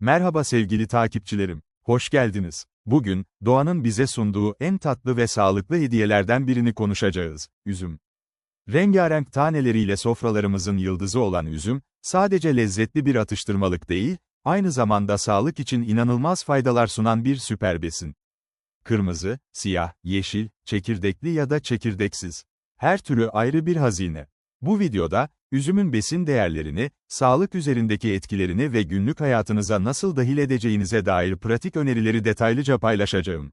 Merhaba sevgili takipçilerim. Hoş geldiniz. Bugün, doğanın bize sunduğu en tatlı ve sağlıklı hediyelerden birini konuşacağız. Üzüm. Rengarenk taneleriyle sofralarımızın yıldızı olan üzüm, sadece lezzetli bir atıştırmalık değil, aynı zamanda sağlık için inanılmaz faydalar sunan bir süper besin. Kırmızı, siyah, yeşil, çekirdekli ya da çekirdeksiz. Her türü ayrı bir hazine. Bu videoda, üzümün besin değerlerini, sağlık üzerindeki etkilerini ve günlük hayatınıza nasıl dahil edeceğinize dair pratik önerileri detaylıca paylaşacağım.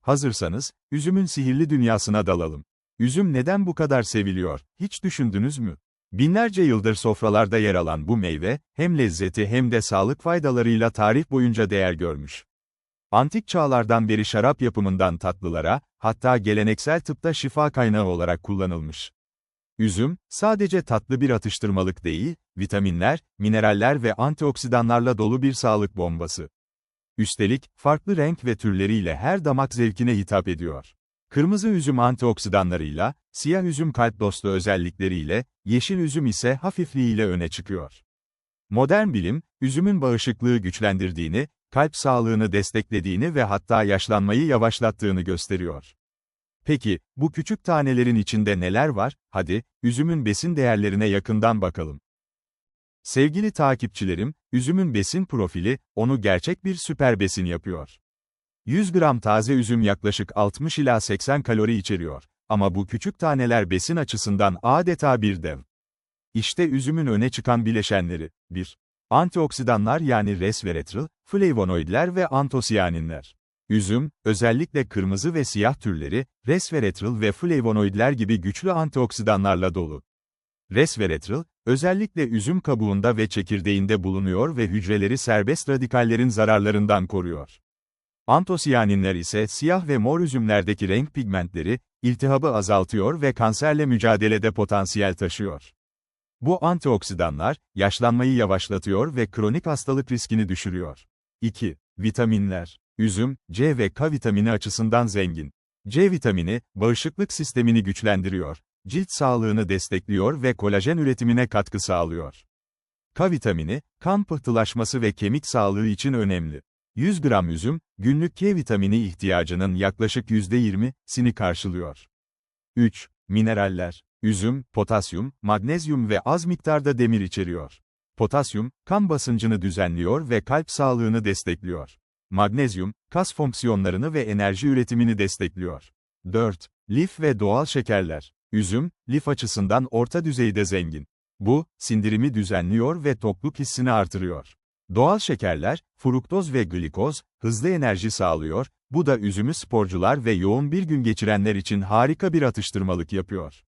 Hazırsanız, üzümün sihirli dünyasına dalalım. Üzüm neden bu kadar seviliyor, hiç düşündünüz mü? Binlerce yıldır sofralarda yer alan bu meyve, hem lezzeti hem de sağlık faydalarıyla tarih boyunca değer görmüş. Antik çağlardan beri şarap yapımından tatlılara, hatta geleneksel tıpta şifa kaynağı olarak kullanılmış. Üzüm, sadece tatlı bir atıştırmalık değil, vitaminler, mineraller ve antioksidanlarla dolu bir sağlık bombası. Üstelik, farklı renk ve türleriyle her damak zevkine hitap ediyor. Kırmızı üzüm antioksidanlarıyla, siyah üzüm kalp dostu özellikleriyle, yeşil üzüm ise hafifliğiyle öne çıkıyor. Modern bilim, üzümün bağışıklığı güçlendirdiğini, kalp sağlığını desteklediğini ve hatta yaşlanmayı yavaşlattığını gösteriyor. Peki, bu küçük tanelerin içinde neler var? Hadi, üzümün besin değerlerine yakından bakalım. Sevgili takipçilerim, üzümün besin profili, onu gerçek bir süper besin yapıyor. 100 gram taze üzüm yaklaşık 60 ila 80 kalori içeriyor. Ama bu küçük taneler besin açısından adeta bir dev. İşte üzümün öne çıkan bileşenleri. 1. Antioksidanlar yani resveratrol, flavonoidler ve antosiyaninler. Üzüm, özellikle kırmızı ve siyah türleri, resveratrol ve flavonoidler gibi güçlü antioksidanlarla dolu. Resveratrol, özellikle üzüm kabuğunda ve çekirdeğinde bulunuyor ve hücreleri serbest radikallerin zararlarından koruyor. Antosiyaninler ise siyah ve mor üzümlerdeki renk pigmentleri, iltihabı azaltıyor ve kanserle mücadelede potansiyel taşıyor. Bu antioksidanlar, yaşlanmayı yavaşlatıyor ve kronik hastalık riskini düşürüyor. 2. Vitaminler. Üzüm, C ve K vitamini açısından zengin. C vitamini, bağışıklık sistemini güçlendiriyor, cilt sağlığını destekliyor ve kolajen üretimine katkı sağlıyor. K vitamini, kan pıhtılaşması ve kemik sağlığı için önemli. 100 gram üzüm, günlük K vitamini ihtiyacının yaklaşık %20'sini karşılıyor. 3. Mineraller. Üzüm, potasyum, magnezyum ve az miktarda demir içeriyor. Potasyum, kan basıncını düzenliyor ve kalp sağlığını destekliyor. Magnezyum, kas fonksiyonlarını ve enerji üretimini destekliyor. 4. Lif ve doğal şekerler. Üzüm, lif açısından orta düzeyde zengin. Bu, sindirimi düzenliyor ve tokluk hissini artırıyor. Doğal şekerler, fruktoz ve glikoz, hızlı enerji sağlıyor, bu da üzümü sporcular ve yoğun bir gün geçirenler için harika bir atıştırmalık yapıyor.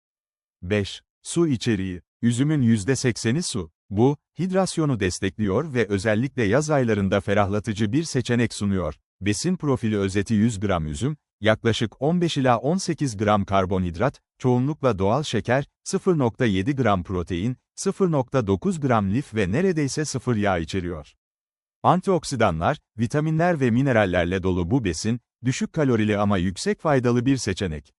5. Su içeriği. Üzümün %80'i su. Bu, hidrasyonu destekliyor ve özellikle yaz aylarında ferahlatıcı bir seçenek sunuyor. Besin profili özeti 100 gram üzüm, yaklaşık 15 ila 18 gram karbonhidrat, çoğunlukla doğal şeker, 0.7 gram protein, 0.9 gram lif ve neredeyse sıfır yağ içeriyor. Antioksidanlar, vitaminler ve minerallerle dolu bu besin, düşük kalorili ama yüksek faydalı bir seçenek.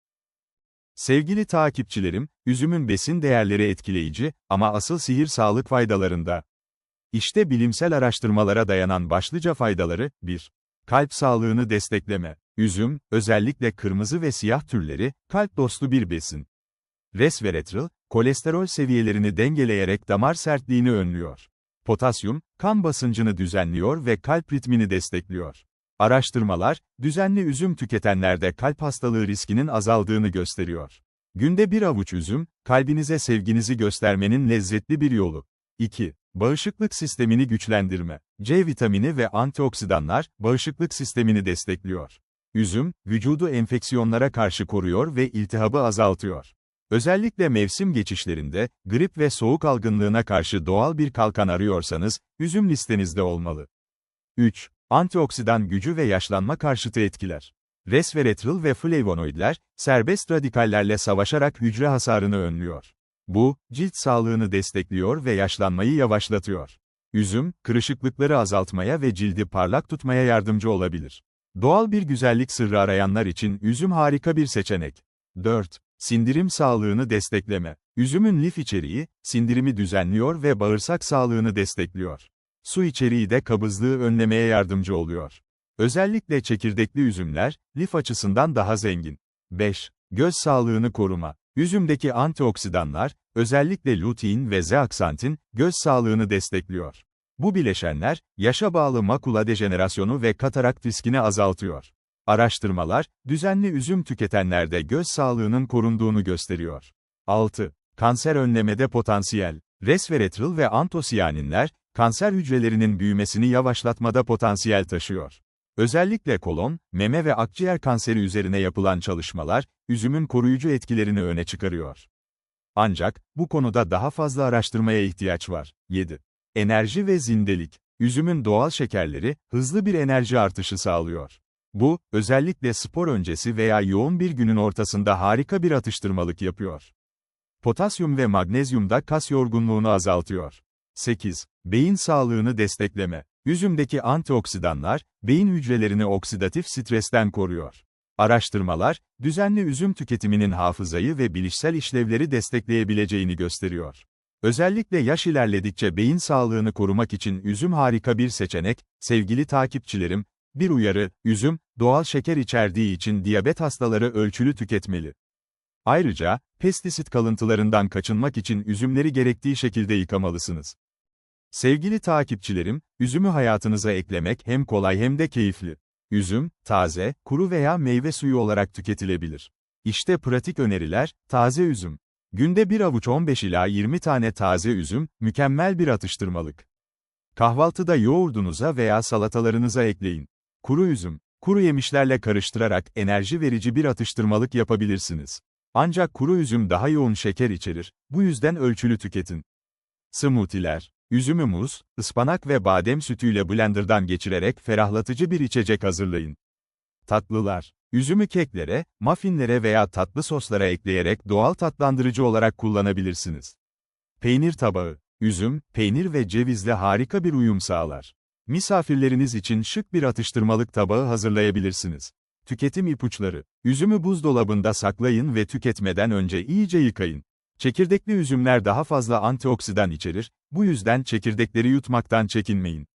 Sevgili takipçilerim, üzümün besin değerleri etkileyici ama asıl sihir sağlık faydalarında. İşte bilimsel araştırmalara dayanan başlıca faydaları, 1. Kalp sağlığını destekleme. Üzüm, özellikle kırmızı ve siyah türleri, kalp dostu bir besin. Resveratrol, kolesterol seviyelerini dengeleyerek damar sertliğini önlüyor. Potasyum, kan basıncını düzenliyor ve kalp ritmini destekliyor. Araştırmalar, düzenli üzüm tüketenlerde kalp hastalığı riskinin azaldığını gösteriyor. Günde bir avuç üzüm, kalbinize sevginizi göstermenin lezzetli bir yolu. 2. Bağışıklık sistemini güçlendirme. C vitamini ve antioksidanlar, bağışıklık sistemini destekliyor. Üzüm, vücudu enfeksiyonlara karşı koruyor ve iltihabı azaltıyor. Özellikle mevsim geçişlerinde, grip ve soğuk algınlığına karşı doğal bir kalkan arıyorsanız, üzüm listenizde olmalı. 3. Antioksidan gücü ve yaşlanma karşıtı etkiler. Resveratrol ve flavonoidler, serbest radikallerle savaşarak hücre hasarını önlüyor. Bu, cilt sağlığını destekliyor ve yaşlanmayı yavaşlatıyor. Üzüm, kırışıklıkları azaltmaya ve cildi parlak tutmaya yardımcı olabilir. Doğal bir güzellik sırrı arayanlar için üzüm harika bir seçenek. 4. Sindirim sağlığını destekleme. Üzümün lif içeriği, sindirimi düzenliyor ve bağırsak sağlığını destekliyor. Su içeriği de kabızlığı önlemeye yardımcı oluyor. Özellikle çekirdekli üzümler, lif açısından daha zengin. 5. Göz sağlığını koruma. Üzümdeki antioksidanlar, özellikle lutein ve zeaksantin, göz sağlığını destekliyor. Bu bileşenler, yaşa bağlı makula dejenerasyonu ve katarakt riskini azaltıyor. Araştırmalar, düzenli üzüm tüketenlerde göz sağlığının korunduğunu gösteriyor. 6. Kanser önlemede potansiyel. Resveratrol ve antosiyaninler, kanser hücrelerinin büyümesini yavaşlatmada potansiyel taşıyor. Özellikle kolon, meme ve akciğer kanseri üzerine yapılan çalışmalar, üzümün koruyucu etkilerini öne çıkarıyor. Ancak, bu konuda daha fazla araştırmaya ihtiyaç var. 7. Enerji ve zindelik. Üzümün doğal şekerleri, hızlı bir enerji artışı sağlıyor. Bu, özellikle spor öncesi veya yoğun bir günün ortasında harika bir atıştırmalık yapıyor. Potasyum ve magnezyum da kas yorgunluğunu azaltıyor. 8. Beyin sağlığını destekleme. Üzümdeki antioksidanlar, beyin hücrelerini oksidatif stresten koruyor. Araştırmalar, düzenli üzüm tüketiminin hafızayı ve bilişsel işlevleri destekleyebileceğini gösteriyor. Özellikle yaş ilerledikçe beyin sağlığını korumak için üzüm harika bir seçenek, sevgili takipçilerim, bir uyarı, üzüm, doğal şeker içerdiği için diyabet hastaları ölçülü tüketmeli. Ayrıca, pestisit kalıntılarından kaçınmak için üzümleri gerektiği şekilde yıkamalısınız. Sevgili takipçilerim, üzümü hayatınıza eklemek hem kolay hem de keyifli. Üzüm, taze, kuru veya meyve suyu olarak tüketilebilir. İşte pratik öneriler, taze üzüm. Günde bir avuç 15 ila 20 tane taze üzüm, mükemmel bir atıştırmalık. Kahvaltıda yoğurdunuza veya salatalarınıza ekleyin. Kuru üzüm, kuru yemişlerle karıştırarak enerji verici bir atıştırmalık yapabilirsiniz. Ancak kuru üzüm daha yoğun şeker içerir, bu yüzden ölçülü tüketin. Smoothie'ler, üzümü muz, ıspanak ve badem sütüyle blenderdan geçirerek ferahlatıcı bir içecek hazırlayın. Tatlılar, üzümü keklere, muffinlere veya tatlı soslara ekleyerek doğal tatlandırıcı olarak kullanabilirsiniz. Peynir tabağı, üzüm, peynir ve cevizle harika bir uyum sağlar. Misafirleriniz için şık bir atıştırmalık tabağı hazırlayabilirsiniz. Tüketim ipuçları. Üzümü buzdolabında saklayın ve tüketmeden önce iyice yıkayın. Çekirdekli üzümler daha fazla antioksidan içerir, bu yüzden çekirdekleri yutmaktan çekinmeyin.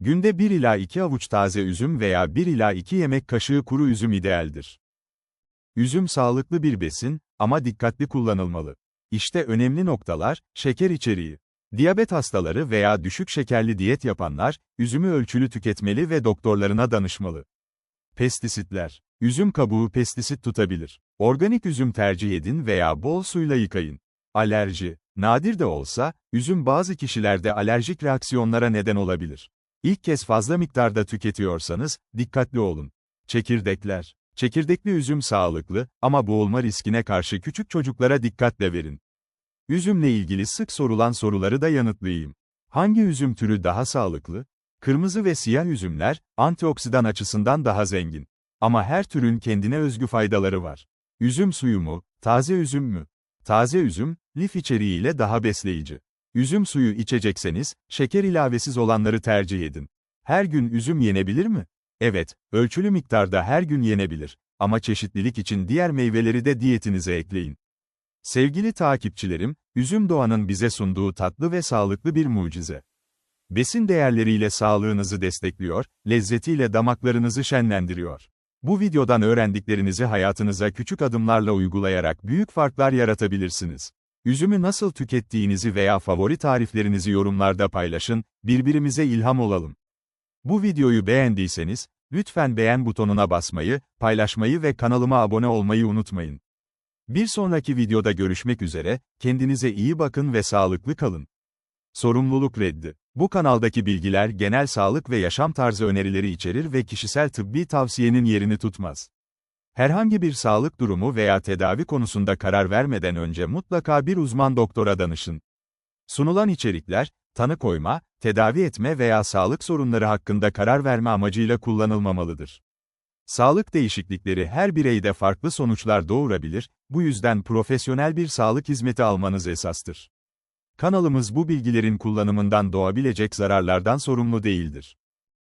Günde 1 ila 2 avuç taze üzüm veya 1 ila 2 yemek kaşığı kuru üzüm idealdir. Üzüm sağlıklı bir besin ama dikkatli kullanılmalı. İşte önemli noktalar, şeker içeriği. Diyabet hastaları veya düşük şekerli diyet yapanlar, üzümü ölçülü tüketmeli ve doktorlarına danışmalı. Pestisitler. Üzüm kabuğu pestisit tutabilir. Organik üzüm tercih edin veya bol suyla yıkayın. Alerji. Nadir de olsa, üzüm bazı kişilerde alerjik reaksiyonlara neden olabilir. İlk kez fazla miktarda tüketiyorsanız, dikkatli olun. Çekirdekler. Çekirdekli üzüm sağlıklı ama boğulma riskine karşı küçük çocuklara dikkatle verin. Üzümle ilgili sık sorulan soruları da yanıtlayayım. Hangi üzüm türü daha sağlıklı? Kırmızı ve siyah üzümler, antioksidan açısından daha zengin. Ama her türün kendine özgü faydaları var. Üzüm suyu mu, taze üzüm mü? Taze üzüm, lif içeriğiyle daha besleyici. Üzüm suyu içecekseniz, şeker ilavesiz olanları tercih edin. Her gün üzüm yenebilir mi? Evet, ölçülü miktarda her gün yenebilir. Ama çeşitlilik için diğer meyveleri de diyetinize ekleyin. Sevgili takipçilerim, üzüm doğanın bize sunduğu tatlı ve sağlıklı bir mucize. Besin değerleriyle sağlığınızı destekliyor, lezzetiyle damaklarınızı şenlendiriyor. Bu videodan öğrendiklerinizi hayatınıza küçük adımlarla uygulayarak büyük farklar yaratabilirsiniz. Üzümü nasıl tükettiğinizi veya favori tariflerinizi yorumlarda paylaşın, birbirimize ilham olalım. Bu videoyu beğendiyseniz, lütfen beğen butonuna basmayı, paylaşmayı ve kanalıma abone olmayı unutmayın. Bir sonraki videoda görüşmek üzere, kendinize iyi bakın ve sağlıklı kalın. Sorumluluk reddi. Bu kanaldaki bilgiler genel sağlık ve yaşam tarzı önerileri içerir ve kişisel tıbbi tavsiyenin yerini tutmaz. Herhangi bir sağlık durumu veya tedavi konusunda karar vermeden önce mutlaka bir uzman doktora danışın. Sunulan içerikler, tanı koyma, tedavi etme veya sağlık sorunları hakkında karar verme amacıyla kullanılmamalıdır. Sağlık değişiklikleri her bireyde farklı sonuçlar doğurabilir, bu yüzden profesyonel bir sağlık hizmeti almanız esastır. Kanalımız bu bilgilerin kullanımından doğabilecek zararlardan sorumlu değildir.